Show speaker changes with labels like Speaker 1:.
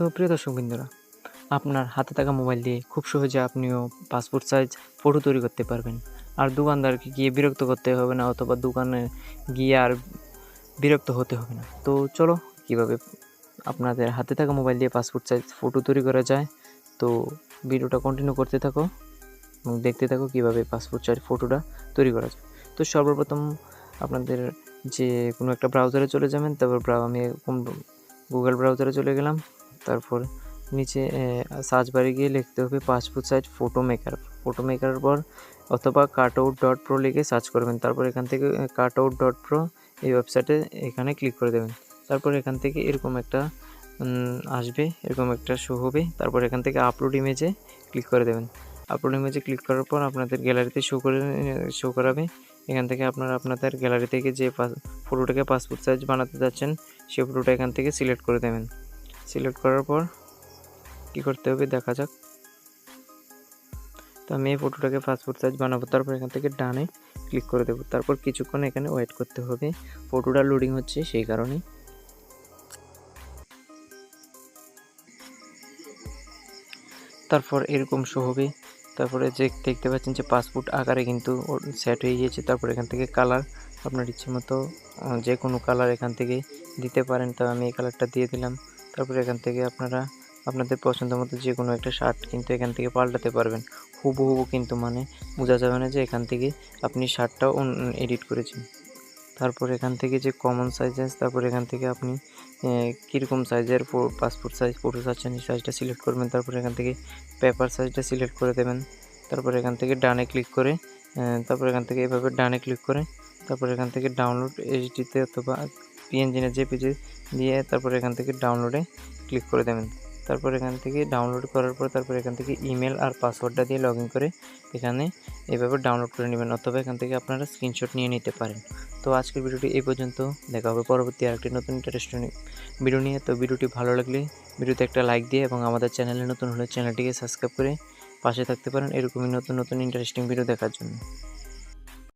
Speaker 1: তো প্রিয় দর্শক বিন্দুরা, আপনার হাতে থাকা মোবাইল দিয়ে খুব সহজে আপনিও পাসপোর্ট সাইজ ফটো তৈরি করতে পারবেন। আর দোকানদারকে গিয়ে বিরক্ত করতে হবে না অথবা দোকানে গিয়ে আর বিরক্ত হতে হবে না। তো চলো, কীভাবে আপনাদের হাতে থাকা মোবাইল দিয়ে পাসপোর্ট সাইজ ফটো তৈরি করা যায়, তো ভিডিওটা কন্টিনিউ করতে থাকো এবং দেখতে থাকো কীভাবে পাসপোর্ট সাইজ ফটোটা তৈরি করা যায়। তো সর্বপ্রথম আপনাদের যে কোনো একটা ব্রাউজারে চলে যাবেন, তারপর আমি গুগল ব্রাউজারে চলে গেলাম। তারপর নিচে সার্চ বারে গিয়ে লিখতে হবে passport size photo maker photo maker পর অথবা কাট আউট ডট প্রো লিখে সার্চ করবেন। তারপর এখান থেকে কাট আউট ডট প্রো এই ওয়েবসাইটে এখানে ক্লিক করে দেবেন। তারপর এখান থেকে এরকম একটা আসবে, এরকম একটা শো হবে। তারপর এখান থেকে আপলোড ইমেজে ক্লিক করে দেবেন। আপলোড ইমেজে ক্লিক করার পর আপনাদের গ্যালারিতে শো করে শো করাবে। এখান থেকে আপনারা আপনাদের গ্যালারি থেকে যে ফটোটাকে পাসপোর্ট সাইজ বানাতে যাচ্ছেন, সেই ফটোটা এখান থেকে সিলেক্ট করে দেবেন। সিলেক্ট করার পর কী করতে হবে দেখা যাক। তো আমি এই ফটোটাকে পাসপোর্ট সাইজ বানাবো, তারপর এখান থেকে ডানে ক্লিক করে দেবো। তারপর কিছুক্ষণ এখানে ওয়েট করতে হবে। ফটোটা লোডিং হচ্ছে সেই কারণে তারপর এরকম শো হবে। তারপরে যে দেখতে পাচ্ছেন যে পাসপোর্ট আকারে কিন্তু সেট হয়ে গিয়েছে। তারপর এখান থেকে কালার আপনার ইচ্ছে মতো যে কোনো কালার এখান থেকে দিতে পারেন। তো আমি এই কালারটা দিয়ে দিলাম। তারপর এখান থেকে আপনারা আপনাদের পছন্দ মতো যে কোনো একটা শার্ট কিন্তু এখান থেকে পাল্টাতে পারবেন। হুবহু কিন্তু মানে বোঝা যাবে না যে এখান থেকে আপনি শার্টটাও এডিট করেছেন। তারপর এখান থেকে যে কমন সাইজ আছে, তারপর এখান থেকে আপনি কীরকম সাইজের পাসপোর্ট সাইজ ফটো চাচ্ছেন এই সাইজটা সিলেক্ট করবেন। তারপর এখান থেকে পেপার সাইজটা সিলেক্ট করে দেবেন। তারপর এখান থেকে ডানে ক্লিক করে তারপর এখান থেকে এভাবে ডানে ক্লিক করে, তারপর এখান থেকে ডাউনলোড এইচডিতে অথবা পিএনজিনের যে পেজে দিয়ে তারপর এখান থেকে ডাউনলোডে ক্লিক করে দেবেন। তারপর এখান থেকে ডাউনলোড করার পর তারপর এখান থেকে ইমেল আর পাসওয়ার্ডটা দিয়ে লগ করে এখানে এভাবে ডাউনলোড করে নেবেন অথবা এখান থেকে আপনারা স্ক্রিনশট নিয়ে নিতে পারেন। তো আজকের ভিডিওটি এই পর্যন্ত, দেখা হবে পরবর্তী আরেকটি নতুন ইন্টারেস্টিং ভিডিও নিয়ে। তো ভিডিওটি ভালো লাগলে ভিডিওতে একটা লাইক দিয়ে এবং আমাদের চ্যানেলে নতুন হলে চ্যানেলটিকে সাবস্ক্রাইব করে পাশে থাকতে পারেন এরকমই নতুন নতুন ইন্টারেস্টিং ভিডিও দেখার জন্য।